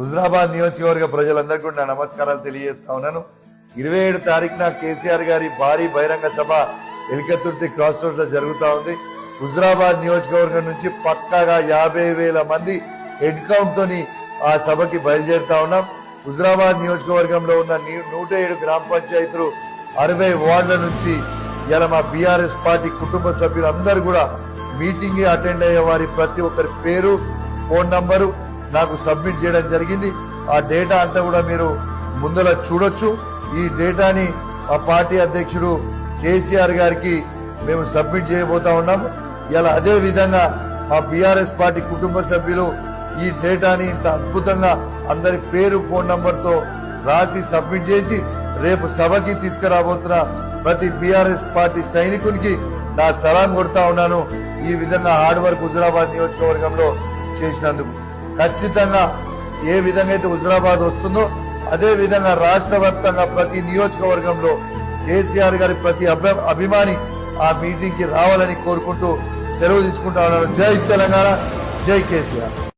హుజరాబాద్ నియోజకవర్గ ప్రజలందరికీ కూడా నా నమస్కారాలు తెలియజేస్తా ఉన్నాను. ఇరవై ఏడు తారీఖున కేసీఆర్ గారి భారీ బహిరంగ సభ ఎలికతుర్తి క్రాస్ రోడ్లో జరుగుతూ ఉంది. హుజరాబాద్ నియోజకవర్గం నుంచి పక్కాగా యాభై వేల మంది హెడ్ కౌంట్ తోని ఆ సభకి బయలుదేరుతా ఉన్నాం. హుజరాబాద్ నియోజకవర్గంలో ఉన్న నూట ఏడు గ్రామ పంచాయతీలు అరవై వార్డుల నుంచి ఇలా మా బీఆర్ఎస్ పార్టీ కుటుంబ సభ్యులందరూ కూడా మీటింగ్ అటెండ్ అయ్యే వారి ప్రతి ఒక్కరి పేరు ఫోన్ నంబరు నాకు సబ్మిట్ చేయడం జరిగింది. ఆ డేటా అంతా కూడా మీరు ముందర చూడొచ్చు. ఈ డేటాని ఆ పార్టీ అధ్యక్షుడు కేసీఆర్ గారికి మేము సబ్మిట్ చేయబోతా ఉన్నాము. ఇలా అదే విధంగా మా బీఆర్ఎస్ పార్టీ కుటుంబ సభ్యులు ఈ డేటాని ఇంత అద్భుతంగా అందరి పేరు ఫోన్ నంబర్తో రాసి సబ్మిట్ చేసి రేపు సభకి తీసుకురాబోతున్న ప్రతి బీఆర్ఎస్ పార్టీ సైనికునికి నా సలాం కొడతా ఉన్నాను. ఈ విధంగా హార్డ్ వర్క్ హుజరాబాద్ నియోజకవర్గంలో చేసినందుకు. ఖచ్చితంగా ఏ విధంగా అయితే హుజరాబాద్ వస్తుందో అదే విధంగా రాష్ట్ర వ్యాప్తంగా ప్రతి నియోజకవర్గంలో కేసీఆర్ గారి ప్రతి అభి- అభిమాని ఆ మీటింగ్కి రావాలని కోరుకుంటూ సెలవు తీసుకుంటా ఉన్నారు. జై తెలంగాణ జై కేసీఆర్.